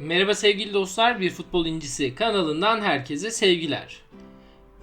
Merhaba sevgili dostlar, Bir Futbol İncisi kanalından herkese sevgiler.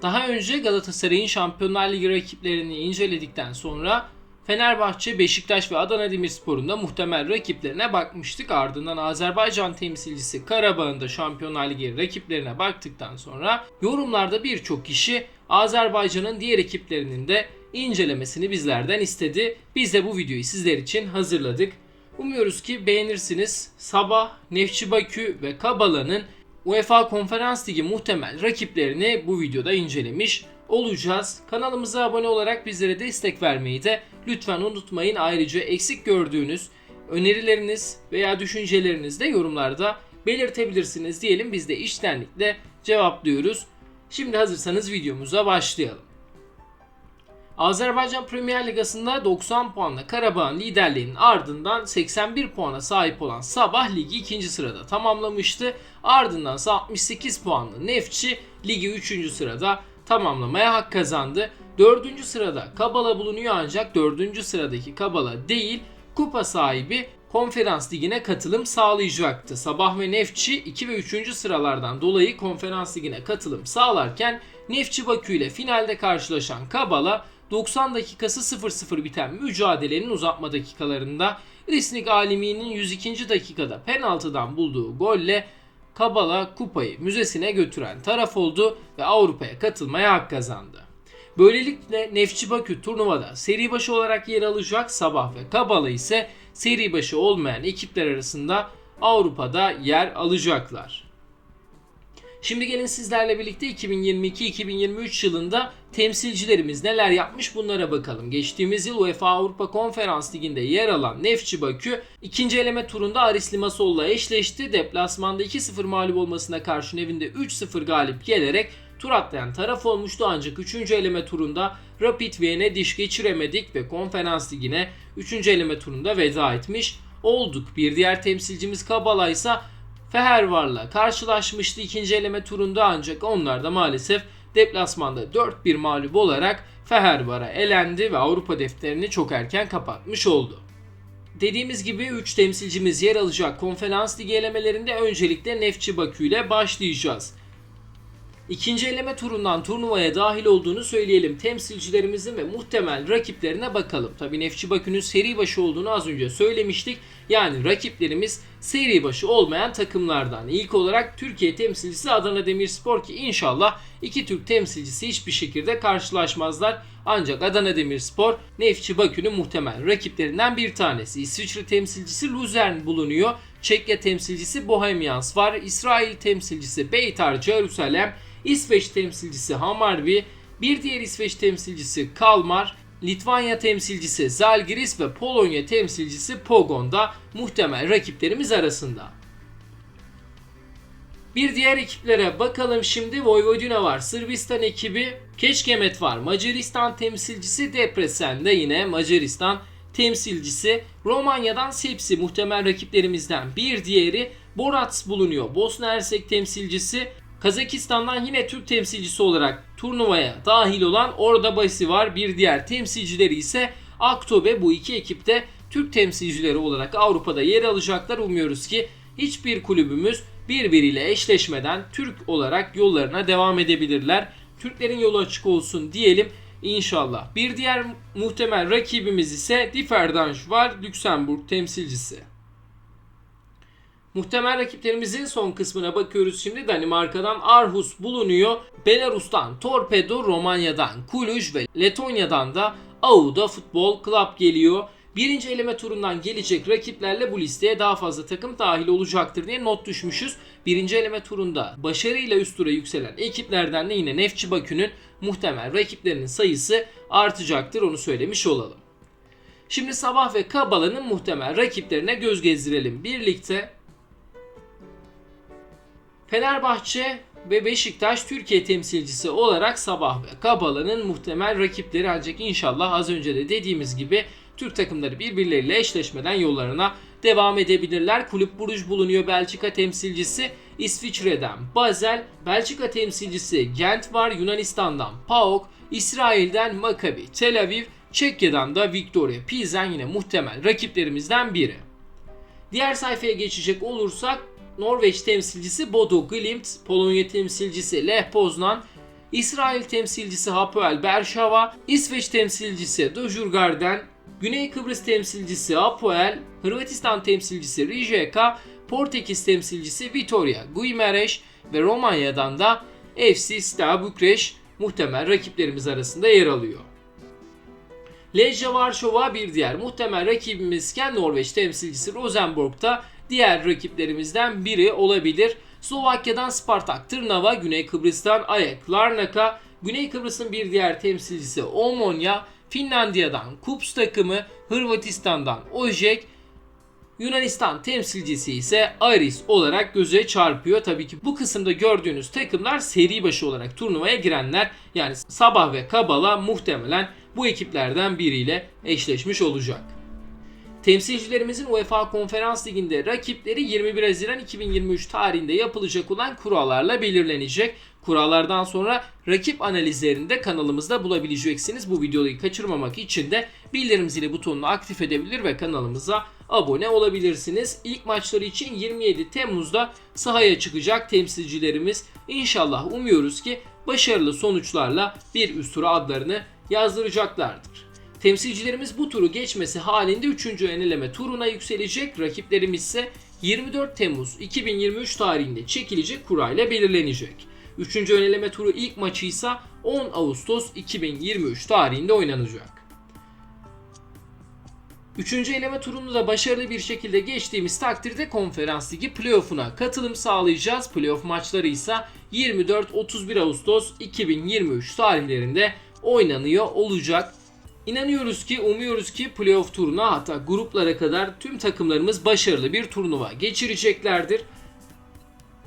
Daha önce Galatasaray'ın Şampiyonlar Ligi rakiplerini inceledikten sonra Fenerbahçe, Beşiktaş ve Adana Demirspor'un da muhtemel rakiplerine bakmıştık. Ardından Azerbaycan temsilcisi Karabağ'ın da Şampiyonlar Ligi rakiplerine baktıktan sonra yorumlarda birçok kişi Azerbaycan'ın diğer ekiplerinin de incelemesini bizlerden istedi. Biz de bu videoyu sizler için hazırladık. Umuyoruz ki beğenirsiniz. Sabah, Nefçi Bakü ve Kabala'nın UEFA Konferans Ligi muhtemel rakiplerini bu videoda incelemiş olacağız. Kanalımıza abone olarak bizlere destek vermeyi de lütfen unutmayın. Ayrıca eksik gördüğünüz önerileriniz veya düşüncelerinizi de yorumlarda belirtebilirsiniz diyelim. Biz de içtenlikle cevaplıyoruz. Şimdi hazırsanız videomuza başlayalım. Azerbaycan Premier Ligası'nda 90 puanla Karabağ'ın liderliğinin ardından 81 puana sahip olan Sabah ligi 2. sırada tamamlamıştı. Ardından ise 68 puanlı Nefçi ligi 3. sırada tamamlamaya hak kazandı. 4. sırada Kabala bulunuyor ancak 4. sıradaki Kabala değil kupa sahibi konferans ligine katılım sağlayacaktı. Sabah ve Nefçi 2 ve 3. sıralardan dolayı konferans ligine katılım sağlarken Nefçi Bakü ile finalde karşılaşan Kabala 90 dakikası 0-0 biten mücadelenin uzatma dakikalarında Risnik Alimi'nin 102. dakikada penaltıdan bulduğu golle Kabala kupayı müzesine götüren taraf oldu ve Avrupa'ya katılmaya hak kazandı. Böylelikle Nefçi Bakü turnuvada seri başı olarak yer alacak Sabah ve Kabala ise seri başı olmayan ekipler arasında Avrupa'da yer alacaklar. Şimdi gelin sizlerle birlikte 2022-2023 yılında temsilcilerimiz neler yapmış bunlara bakalım. Geçtiğimiz yıl UEFA Avrupa Konferans Ligi'nde yer alan Nefçi Bakü ikinci eleme turunda Aris Limassol'la eşleşti. Deplasmanda 2-0 mağlup olmasına karşın evinde 3-0 galip gelerek tur atlayan taraf olmuştu ancak 3. eleme turunda Rapid Viyen'e diş geçiremedik ve Konferans Ligi'ne 3. eleme turunda veda etmiş olduk. Bir diğer temsilcimiz Kabala ise Fehervar'la karşılaşmıştı ikinci eleme turunda ancak onlar da maalesef deplasmanda 4-1 mağlup olarak Fehervar'a elendi ve Avrupa defterini çok erken kapatmış oldu. Dediğimiz gibi 3 temsilcimiz yer alacak konferans ligi elemelerinde öncelikle Nefçi Bakü ile başlayacağız. İkinci eleme turundan turnuvaya dahil olduğunu söyleyelim. Temsilcilerimizin ve muhtemel rakiplerine bakalım. Tabi Nefçi Bakü'nün seri başı olduğunu az önce söylemiştik. Yani rakiplerimiz seri başı olmayan takımlardan. İlk olarak Türkiye temsilcisi Adana Demirspor ki inşallah iki Türk temsilcisi hiçbir şekilde karşılaşmazlar. Ancak Adana Demirspor Nefçi Bakü'nün muhtemel rakiplerinden bir tanesi. İsviçre temsilcisi Luzern bulunuyor. Çekya temsilcisi Bohemians var. İsrail temsilcisi Beitar Jerusalem. İsveç temsilcisi Hamarby, bir diğer İsveç temsilcisi Kalmar, Litvanya temsilcisi Zalgiris ve Polonya temsilcisi Pogon da muhtemel rakiplerimiz arasında. Bir diğer ekiplere bakalım şimdi Vojvodina var. Sırbistan ekibi Keşkemet var. Macaristan temsilcisi Debrecen'de yine Macaristan temsilcisi. Romanya'dan Sepsi muhtemel rakiplerimizden bir diğeri Borats bulunuyor. Bosna Hersek temsilcisi Kazakistan'dan yine Türk temsilcisi olarak turnuvaya dahil olan Orada Basi var. Bir diğer temsilcileri ise Aktobe. Bu iki ekipte Türk temsilcileri olarak Avrupa'da yer alacaklar. Umuyoruz ki hiçbir kulübümüz birbiriyle eşleşmeden Türk olarak yollarına devam edebilirler. Türklerin yolu açık olsun diyelim inşallah. Bir diğer muhtemel rakibimiz ise Differdange var. Lüksemburg temsilcisi. Muhtemel rakiplerimizin son kısmına bakıyoruz şimdi. Danimarka'dan Aarhus bulunuyor. Belarus'tan Torpedo, Romanya'dan Kuluj ve Letonya'dan da Auda Futbol Club geliyor. Birinci eleme turundan gelecek rakiplerle bu listeye daha fazla takım dahil olacaktır diye not düşmüşüz. Birinci eleme turunda başarıyla üst tura yükselen ekiplerden de yine Nefçi Bakü'nün muhtemel rakiplerinin sayısı artacaktır onu söylemiş olalım. Şimdi Sabah ve Kabala'nın muhtemel rakiplerine göz gezdirelim birlikte. Fenerbahçe ve Beşiktaş Türkiye temsilcisi olarak Sabah ve Kabala'nın muhtemel rakipleri ancak inşallah az önce de dediğimiz gibi Türk takımları birbirleriyle eşleşmeden yollarına devam edebilirler. Kulüp Buruj bulunuyor Belçika temsilcisi. İsviçre'den Basel, Belçika temsilcisi Gent var, Yunanistan'dan PAOK, İsrail'den Maccabi Tel Aviv, Çekya'dan da Victoria Pilsen yine muhtemel rakiplerimizden biri. Diğer sayfaya geçecek olursak Norveç temsilcisi Bodo Glimt, Polonya temsilcisi Lech Poznan, İsrail temsilcisi Hapoel Bershava, İsveç temsilcisi Dojurgarden, Güney Kıbrıs temsilcisi Apoel, Hırvatistan temsilcisi Rijeka, Portekiz temsilcisi Vitoria Guimarães ve Romanya'dan da FC Steaua Bükreş muhtemel rakiplerimiz arasında yer alıyor. Lejja Varşova bir diğer muhtemel rakibimizken Norveç temsilcisi Rosenborg'da diğer rakiplerimizden biri olabilir. Slovakya'dan Spartak Trnava, Güney Kıbrıs'tan Ayak Larnaka, Güney Kıbrıs'ın bir diğer temsilcisi Omonia, Finlandiya'dan Kups takımı, Hırvatistan'dan Ojek, Yunanistan temsilcisi ise Aris olarak göze çarpıyor. Tabii ki bu kısımda gördüğünüz takımlar seri başı olarak turnuvaya girenler. Yani Sabah ve Kabala muhtemelen bu ekiplerden biriyle eşleşmiş olacak. Temsilcilerimizin UEFA Konferans Ligi'nde rakipleri 21 Haziran 2023 tarihinde yapılacak olan kurallarla belirlenecek. Kurallardan sonra rakip analizlerini de kanalımızda bulabileceksiniz. Bu videoyu kaçırmamak için de bildirim zili butonunu aktif edebilir ve kanalımıza abone olabilirsiniz. İlk maçları için 27 Temmuz'da sahaya çıkacak temsilcilerimiz. İnşallah umuyoruz ki başarılı sonuçlarla bir üst tura adlarını yazdıracaklardır. Temsilcilerimiz bu turu geçmesi halinde 3. eneleme turuna yükselecek. Rakiplerimiz ise 24 Temmuz 2023 tarihinde çekilecek kurayla belirlenecek. 3. öneleme turu ilk maçı ise 10 Ağustos 2023 tarihinde oynanacak. Üçüncü eleme turunu da başarılı bir şekilde geçtiğimiz takdirde konferans ligi playoff'una katılım sağlayacağız. Playoff maçları ise 24-31 Ağustos 2023 tarihlerinde oynanıyor olacak. İnanıyoruz ki, umuyoruz ki playoff turuna hatta gruplara kadar tüm takımlarımız başarılı bir turnuva geçireceklerdir.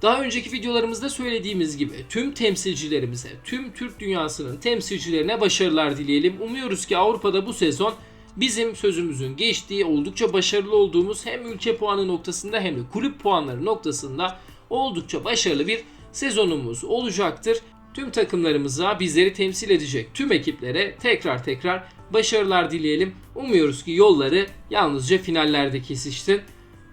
Daha önceki videolarımızda söylediğimiz gibi tüm temsilcilerimize, tüm Türk dünyasının temsilcilerine başarılar dileyelim. Umuyoruz ki Avrupa'da bu sezon bizim sözümüzün geçtiği, oldukça başarılı olduğumuz hem ülke puanı noktasında hem de kulüp puanları noktasında oldukça başarılı bir sezonumuz olacaktır. Tüm takımlarımıza, bizleri temsil edecek tüm ekiplere tekrar tekrar başarılar dileyelim. Umuyoruz ki yolları yalnızca finallerde kesişsin.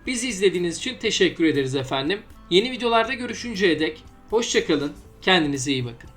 Bizi izlediğiniz için teşekkür ederiz efendim. Yeni videolarda görüşünceye dek hoşçakalın, kendinize iyi bakın.